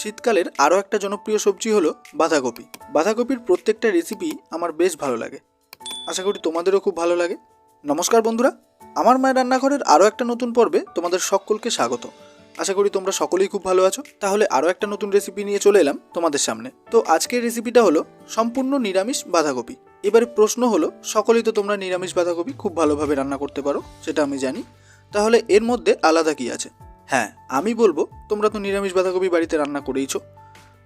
শীতকালের আরও একটা জনপ্রিয় সবজি হলো বাঁধাকপি। বাঁধাকপির প্রত্যেকটা রেসিপি আমার বেশ ভালো লাগে। আশা করি তোমাদেরও খুব ভালো লাগে। নমস্কার বন্ধুরা, আমার মায়ের রান্নাঘরের আরও একটা নতুন পর্বে তোমাদের সকলকে স্বাগত। আশা করি তোমরা সকলেই খুব ভালো আছো। তাহলে আরও একটা নতুন রেসিপি নিয়ে চলে এলাম তোমাদের সামনে। তো আজকের রেসিপিটা হলো সম্পূর্ণ নিরামিষ বাঁধাকপি। এবারে প্রশ্ন হলো, সকলেই তো তোমরা নিরামিষ বাঁধাকপি খুব ভালোভাবে রান্না করতে পারো, সেটা আমি জানি। তাহলে এর মধ্যে আলাদা কি আছে? হ্যাঁ আমি বলব, তোমরা তো নিরামিষ বাঁধাকপি বাড়িতে রান্না করেইছো।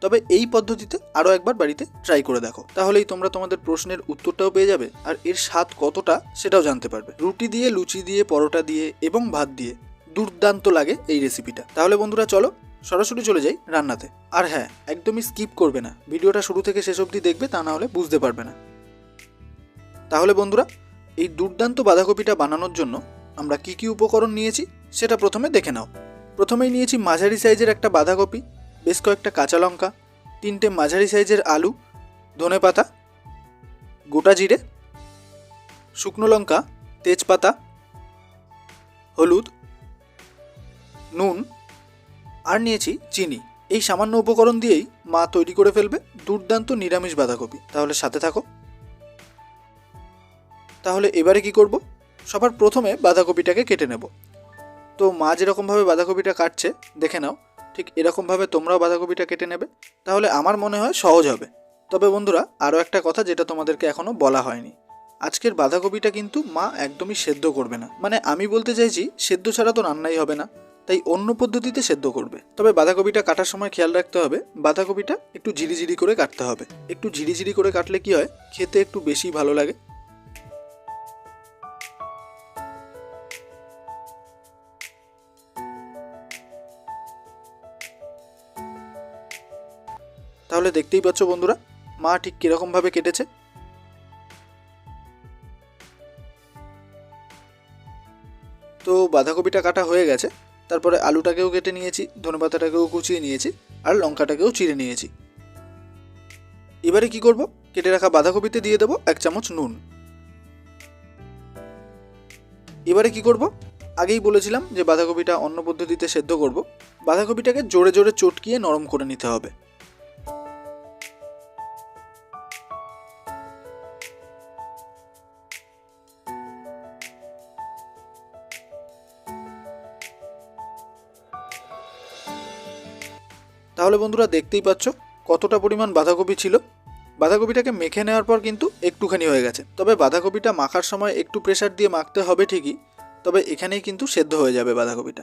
তবে এই পদ্ধতিতে আরও একবার বাড়িতে ট্রাই করে দেখো। তাহলেই তোমরা তোমাদের প্রশ্নের উত্তরটাও পেয়ে যাবে আর এর স্বাদ কতটা সেটাও জানতে পারবে। রুটি দিয়ে, লুচি দিয়ে, পরোটা দিয়ে এবং ভাত দিয়ে দুর্দান্ত লাগে এই রেসিপিটা তাহলে বন্ধুরা চলো, সরাসরি চলে যাই রান্নাতে। আর হ্যাঁ একদমই স্কিপ করবে না। ভিডিওটা শুরু থেকে শেষ অবধি দেখবে, তা না হলে বুঝতে পারবে না। তাহলে বন্ধুরা, এই দুর্দান্ত বাঁধাকপিটা বানানোর জন্য আমরা কি কি উপকরণ নিয়েছি, সেটা প্রথমে দেখে নাও। প্রথমেই নিয়েছি মাঝারি সাইজের একটা বাঁধাকপি, বেশ কয়েকটা কাঁচা লঙ্কা, তিনটে মাঝারি সাইজের আলু, ধনে পাতা, গোটা জিরে, শুকনো লঙ্কা, তেজপাতা, হলুদ, নুন, আর নিয়েছি চিনি। এই সামান্য উপকরণ দিয়েই মা তৈরি করে ফেলবে দুর্দান্ত নিরামিষ বাঁধাকপি। তাহলে সাথে থাকো। তাহলে এবারে কি করব? সবার প্রথমে বাঁধাকপিটাকে কেটে নেব। তো মা যেরকমভাবে বাঁধাকপিটা কাটছে, দেখে নাও, ঠিক এরকমভাবে তোমরাও বাঁধাকপিটা কেটে নেবে, তাহলে আমার মনে হয় সহজ হবে। তবে বন্ধুরা, আরও একটা কথা যেটা তোমাদেরকে এখনও বলা হয়নি। আজকের বাঁধাকপিটা কিন্তু মা একদমই সেদ্ধ করবে না। মানে আমি বলতে চাইছি, সেদ্ধ ছাড়া তো রান্নাই হবে না। তাই অন্য পদ্ধতিতে সেদ্ধ করবে। তবে বাঁধাকপিটা কাটার সময় খেয়াল রাখতে হবে, বাঁধাকপিটা একটু ঝিরিঝিরি করে কাটতে হবে। একটু ঝিরিঝিরি করে কাটলে কি হয়, খেতে একটু বেশি ভালো লাগে। তাহলে দেখতেই পাচ্ছ বন্ধুরা, মা ঠিক কীরকমভাবে কেটেছে। তো বাঁধাকপিটা কাটা হয়ে গেছে, তারপরে আলুটাকেও কেটে নিয়েছি, ধনেপাতাটাকেও কুচিয়ে নিয়েছি, আর লঙ্কাটাকেও চিড়ে নিয়েছি। এবারে কি করব? কেটে রাখা বাঁধাকপিতে দিয়ে দেবো এক চামচ নুন। এবারে কি করব? আগেই বলেছিলাম যে বাঁধাকপিটা অন্য পদ্ধতিতে সেদ্ধ করব। বাঁধাকপিটাকে জোরে জোরে চটকিয়ে নরম করে নিতে হবে। তাহলে বন্ধুরা দেখতেই পাচ্ছ কতটা পরিমাণ বাঁধাকপি ছিল। বাঁধাকপিটাকে মেখে নেওয়ার পর কিন্তু একটুখানি হয়ে গেছে। তবে বাঁধাকপিটা মাখার সময় একটু প্রেসার দিয়ে মাখতে হবে ঠিকই, তবে এখানেই কিন্তু সেদ্ধ হয়ে যাবে বাঁধাকপিটা।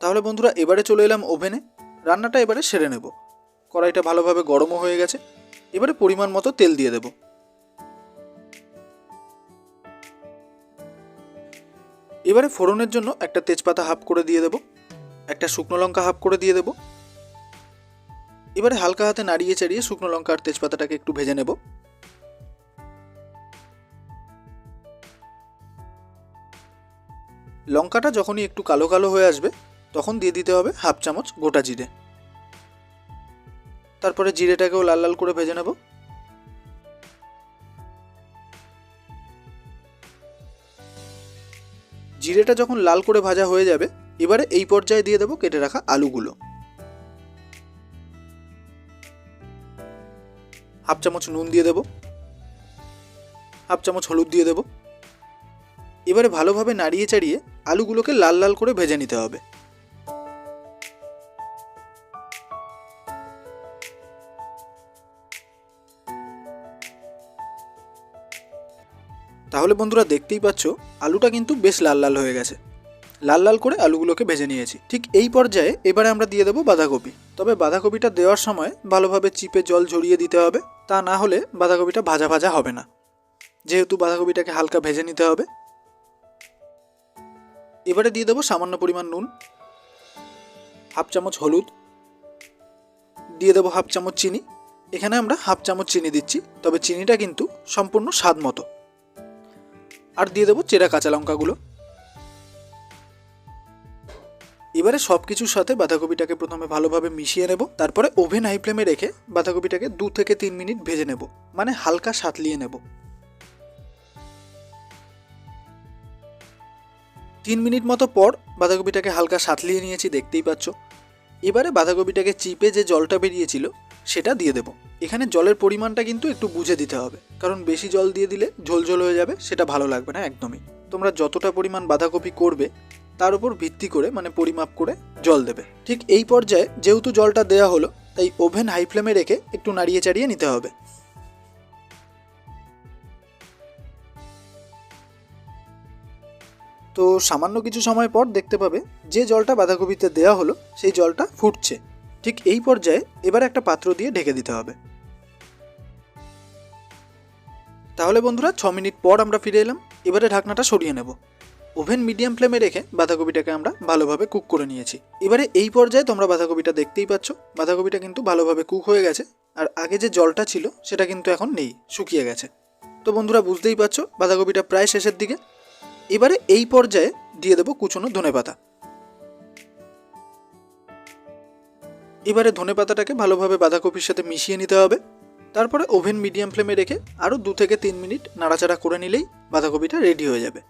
তাহলে বন্ধুরা এবারে চলে এলাম ওভেনে। রান্নাটা এবারে সেরে নেব। কড়াইটা ভালোভাবে গরমও হয়ে গেছে। এবারে পরিমাণ মতো তেল দিয়ে দেব। এবারে ফোড়নের জন্য একটা তেজপাতা হাফ করে দিয়ে দেবো। একটা শুকনো লঙ্কা হাফ করে দিয়ে দেবো। এবারে হালকা হাতে নাড়িয়ে চাড়িয়ে শুকনো লঙ্কা আর তেজপাতাটাকে একটু ভেজে নেব। লঙ্কাটা যখনই একটু কালো কালো হয়ে আসবে, তখন দিয়ে দিতে হবে হাফ চামচ গোটা জিরে। তারপরে জিরেটাকেও লাল লাল করে ভেজে নেব। জিরেটা যখন লাল করে ভাজা হয়ে যাবে এবারে এই পর্যায়ে দিয়ে দেবো কেটে রাখা আলুগুলো। হাফ চামচ নুন দিয়ে দেবো। হাফ চামচ হলুদ দিয়ে দেবো। এবারে ভালোভাবে নাড়িয়ে চাড়িয়ে আলুগুলোকে লাল লাল করে ভেজে নিতে হবে। তাহলে বন্ধুরা দেখতেই পাচ্ছ, আলুটা কিন্তু বেশ লাল লাল হয়ে গেছে। লাল লাল করে আলুগুলোকে ভেজে নিয়েছি। ঠিক এই পর্যায়ে এবারে আমরা দিয়ে দেবো বাঁধাকপি। তবে বাঁধাকপিটা দেওয়ার সময় ভালোভাবে চিপে জল ঝরিয়ে দিতে হবে, তা না হলে বাঁধাকপিটা ভাজা ভাজা হবে না। যেহেতু বাঁধাকপিটাকে হালকা ভেজে নিতে হবে। এবারে দিয়ে দেবো সামান্য পরিমাণ নুন, হাফ চামচ হলুদ, দিয়ে দেবো হাফ চামচ চিনি। এখানে আমরা হাফ চামচ চিনি দিচ্ছি, তবে চিনিটা কিন্তু সম্পূর্ণ স্বাদ মতো। আর দিয়ে দেবো চেরা কাঁচা লঙ্কাগুলো। এবারে সব কিছুর সাথে বাঁধাকপিটাকে প্রথমে ভালোভাবে মিশিয়ে নেব, তারপরে ওভেন হাই ফ্লেমে রেখে বাঁধাকপিটাকে দু থেকে তিন মিনিট ভেজে নেব মানে হালকা সাতলিয়ে নেব। তিন মিনিট মতো পর বাঁধাকপিটাকে হালকা সাতলিয়ে নিয়েছি, দেখতেই পাচ্ছ। এবারে বাঁধাকপিটাকে চিপে যে জলটা বেরিয়েছিল, সেটা দিয়ে দেবো। এখানে জলের পরিমাণটা কিন্তু একটু বুঝে দিতে হবে, কারণ বেশি জল দিয়ে দিলে ঝোলঝোল হয়ে যাবে, সেটা ভালো লাগবে না একদমই। তোমরা যতটা পরিমাণ বাঁধাকপি করবে তার উপর ভিত্তি করে মানে পরিমাপ করে জল দেবে। ঠিক এই পর্যায়ে যেহেতু জলটা দেওয়া হলো, তাই ওভেন হাই ফ্লেমে রেখে একটু নাড়িয়ে চাড়িয়ে নিতে হবে। তো সামান্য কিছু সময় পর দেখতে পাবে, যে জলটা বাঁধাকপিতে দেওয়া হলো, সেই জলটা ফুটছে। ঠিক এই পর্যায়ে এবার একটা পাত্র দিয়ে ঢেকে দিতে হবে। তাহলে বন্ধুরা, ছ মিনিট পর আমরা ফিরে এলাম। এবারে ঢাকনাটা সরিয়ে নেব। ওভেন মিডিয়াম ফ্লেমে রেখে বাঁধাকপিটাকে আমরা ভালোভাবে কুক করে নিয়েছি। এবারে এই পর্যায়ে তোমরা বাঁধাকপিটা দেখতেই পাচ্ছ। বাঁধাকপিটা কিন্তু ভালোভাবে কুক হয়ে গেছে। আর আগে যে জলটা ছিল, সেটা কিন্তু এখন নেই, শুকিয়ে গেছে। তো বন্ধুরা, বুঝতেই পারছ, বাঁধাকপিটা প্রায় শেষের দিকে। এবারে এই পর্যায়ে দিয়ে দেবো কুচনো ধনেপাতা এবারে ধনেপাতাটাকে ভালোভাবে বাঁধাকপির সাথে মিশিয়ে নিতে হবে। তারপরে ওভেন মিডিয়াম ফ্লেমে রেখে আরও দু থেকে তিন মিনিট নাড়াচাড়া করে নিলেই বাঁধাকপিটা রেডি হয়ে যাবে।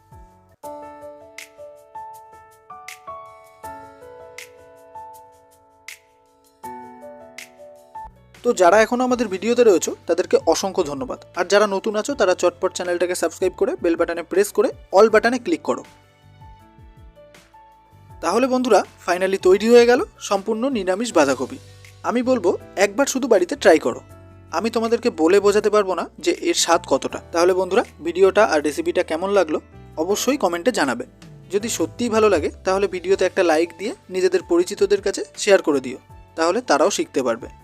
তো যারা এখনও আমাদের ভিডিওতে রয়েছে, তাদেরকে অসংখ্য ধন্যবাদ। আর যারা নতুন আছো, তারা চটপট চ্যানেলটাকে সাবস্ক্রাইব করে বেল বাটনে প্রেস করে অল বাটনে ক্লিক করো। তাহলে বন্ধুরা, ফাইনালি তৈরি হয়ে গেল সম্পূর্ণ নিরামিষ বাঁধাকপি। আমি বলব, একবার শুধু বাড়িতে ট্রাই করো। আমি তোমাদেরকে বলে বোঝাতে পারব না যে এর স্বাদ কতটা। তাহলে বন্ধুরা, ভিডিওটা আর রেসিপিটা কেমন লাগল, অবশ্যই কমেন্টে জানাবে। যদি সত্যিই ভালো লাগে, তাহলে ভিডিওতে একটা লাইক দিয়ে নিজেদের পরিচিতদের কাছে শেয়ার করে দিও। তাহলে তারাও শিখতে পারবে।